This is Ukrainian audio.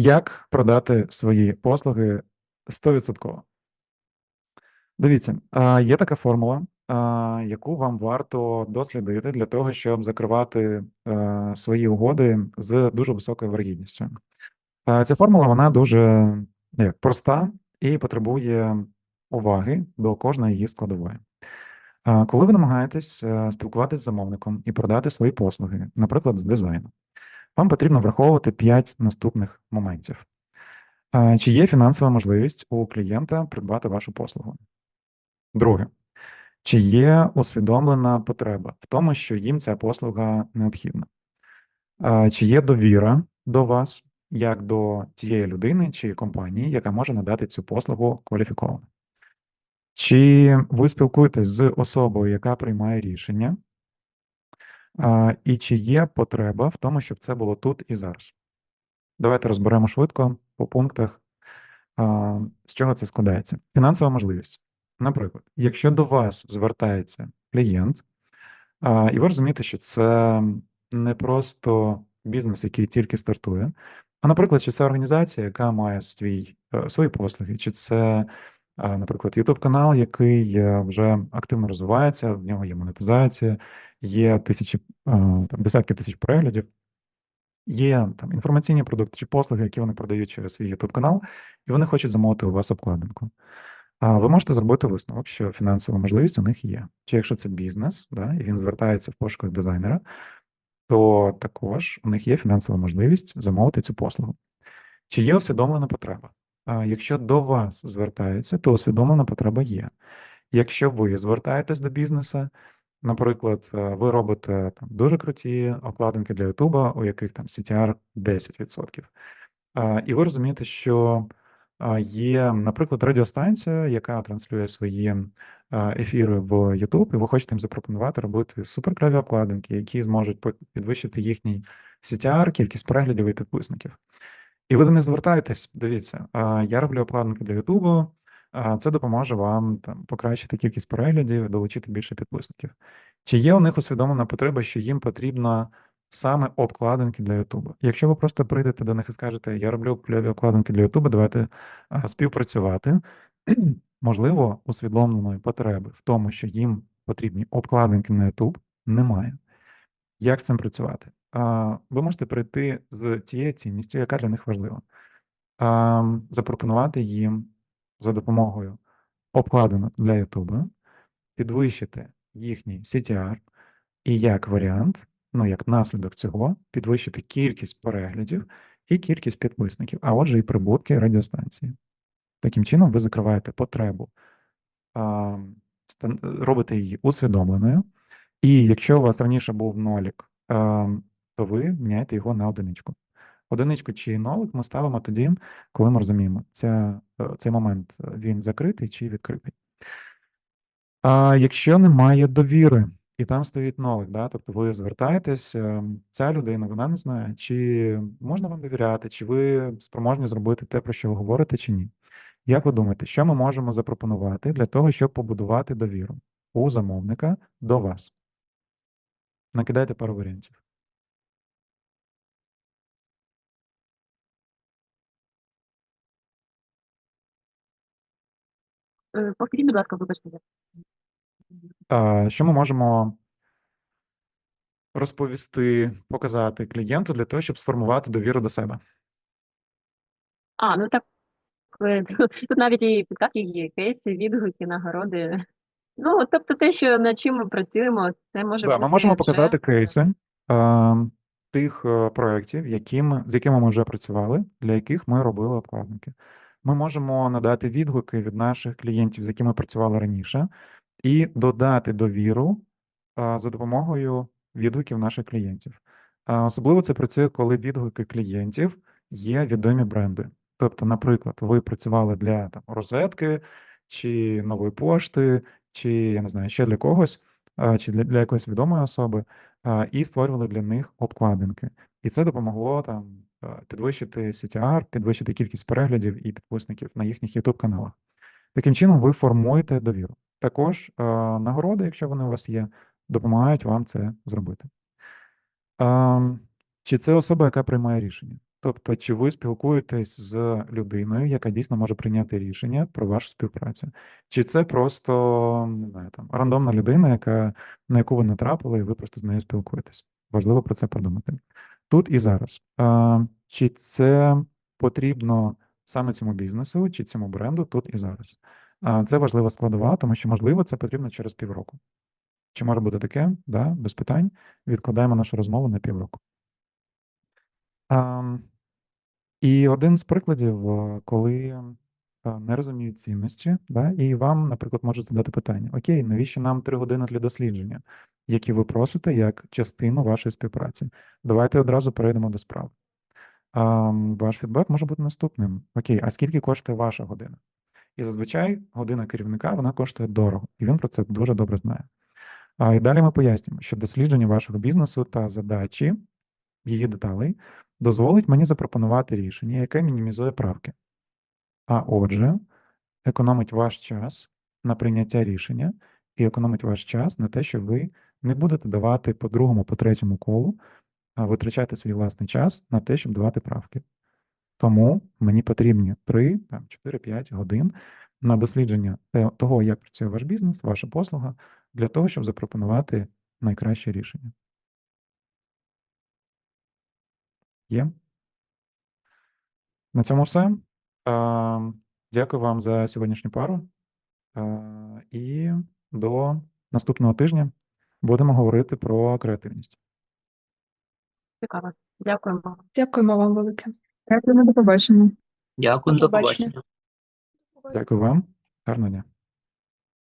Як продати свої послуги 100%? Дивіться, є така формула, яку вам варто дослідити для того, щоб закривати е, свої угоди з дуже високою вирогідністю. Ця формула вона дуже ну, як, проста і потребує уваги до кожної її складової. Коли ви намагаєтесь е, спілкуватися з замовником і продати свої послуги, наприклад, з дизайну, вам потрібно враховувати 5 наступних моментів. Чи є фінансова можливість у клієнта придбати вашу послугу? Друге, чи є усвідомлена потреба в тому, що їм ця послуга необхідна? Чи є довіра до вас як до тієї людини чи компанії, яка може надати цю послугу кваліфіковано? Чи ви спілкуєтесь з особою, яка приймає рішення? І чи є потреба в тому, щоб це було тут і зараз? Давайте розберемо швидко по пунктах, з чого це складається. Фінансова можливість. Наприклад, якщо до вас звертається клієнт, і ви розумієте, що це не просто бізнес, який тільки стартує, а, наприклад, чи це організація, яка має свій, е, свої послуги, чи це, наприклад, YouTube канал, який вже активно розвивається, в нього є монетизація, є тисячі, там, десятки тисяч переглядів, є там інформаційні продукти чи послуги, які вони продають через свій YouTube канал, і вони хочуть замовити у вас обкладинку. А ви можете зробити висновок, що фінансова можливість у них є. Чи якщо це бізнес, да, і він звертається в пошуках дизайнера, то також у них є фінансова можливість замовити цю послугу. Чи є усвідомлена потреба? Якщо до вас звертаються, то усвідомлена потреба є. Якщо ви звертаєтесь до бізнесу, наприклад, е, ви робите там дуже круті обкладинки для Ютуба, у яких там CTR 10%. І ви розумієте, що є, наприклад, радіостанція, яка транслює свої ефіри в YouTube, і ви хочете їм запропонувати робити суперкляві обкладинки, які зможуть підвищити їхній CTR, кількість переглядів і підписників. І ви до них звертаєтесь, дивіться, я роблю обкладинки для Ютубу, це допоможе вам там покращити кількість переглядів, долучити більше підписників. Чи є у них усвідомлена потреба, що їм потрібна саме обкладинки для Ютубу? Якщо ви просто прийдете до них і скажете, я роблю кльові обкладинки для Ютубу, давайте співпрацювати, можливо, усвідомленої потреби в тому, що їм потрібні обкладинки на Ютуб, немає. Як з цим працювати? Ви можете прийти з тією цінністю, яка для них важлива, запропонувати їм за допомогою обкладинок для Ютуба підвищити їхній CTR і як варіант, ну як наслідок цього, підвищити кількість переглядів і кількість підписників, а отже, і прибутки радіостанції. Таким чином, ви закриваєте потребу, робите її усвідомленою, і якщо у вас раніше був нолік, то ви міняєте його на одиничку. Одиничку чи нолик ми ставимо тоді, коли ми розуміємо, ця, е, цей момент е, він закритий чи відкритий. А якщо немає довіри, і там стоїть нолик, да, тобто ви звертаєтесь, е, ця людина, вона не знає, чи можна вам довіряти, чи ви спроможні зробити те, про що ви говорите, чи ні. Як ви думаєте, що ми можемо запропонувати для того, щоб побудувати довіру у замовника до вас? Накидайте пару варіантів. Повторіть, будь ласка, вибачте. Що ми можемо розповісти, показати клієнту для того, щоб сформувати довіру до себе? А, ну так е, тут навіть і підказки є, кейси, відгуки, нагороди. Ну, тобто те, що над чим ми працюємо, це може Да, бути ми можемо вже, показати кейси е, тих проєктів, яким, з якими ми вже працювали, для яких ми робили обкладинки. Ми можемо надати відгуки від наших клієнтів, з якими працювали раніше, і додати довіру за допомогою відгуків наших клієнтів. Особливо це працює, коли відгуки клієнтів є відомі бренди. Тобто, наприклад, ви працювали для там, розетки чи нової пошти, чи я не знаю, ще для когось чи для, для якоїсь відомої особи, і створювали для них обкладинки. І це допомогло там підвищити CTR, підвищити кількість переглядів і підписників на їхніх YouTube каналах. Таким чином, ви формуєте довіру. Також а, нагороди, якщо вони у вас є, допомагають вам це зробити. А, чи це особа, яка приймає рішення? Тобто, чи ви спілкуєтесь з людиною, яка дійсно може прийняти рішення про вашу співпрацю? Чи це просто, не знаю, там рандомна людина, яка, на яку ви натрапили, і ви просто з нею спілкуєтесь? Важливо про це подумати. Тут і зараз. А, чи це потрібно саме цьому бізнесу, чи цьому бренду тут і зараз? А, це важлива складова, тому що, можливо, це потрібно через півроку. Чи може бути таке? Да, без питань. Відкладаємо нашу розмову на півроку. Ам, і один з прикладів, коли не розуміють цінності, да, і вам, наприклад, можуть задати питання: Окей, навіщо нам три години для дослідження, які ви просите як частину вашої співпраці? Давайте одразу перейдемо до справи. Ваш фідбек може бути наступним: Окей, а скільки коштує ваша година? І зазвичай година керівника вона коштує дорого, і він про це дуже добре знає. А і далі ми пояснюємо, що дослідження вашого бізнесу та задачі, її деталей, дозволить мені запропонувати рішення, яке мінімізує правки. А отже, економить ваш час на прийняття рішення і економить ваш час на те, що ви не будете давати по другому, по третьому колу, витрачати свій власний час на те, щоб давати правки. Тому мені потрібні 3, там, 4-5 годин на дослідження того, як працює ваш бізнес, ваша послуга, для того, щоб запропонувати найкраще рішення. Є? На цьому все. Дякую вам за сьогоднішню пару. І до наступного тижня будемо говорити про креативність. Цікаво. Дякуємо. Дякуємо вам велике. Дякуємо, до побачення. Дякую, До побачення. Дякую вам. Гарного дня.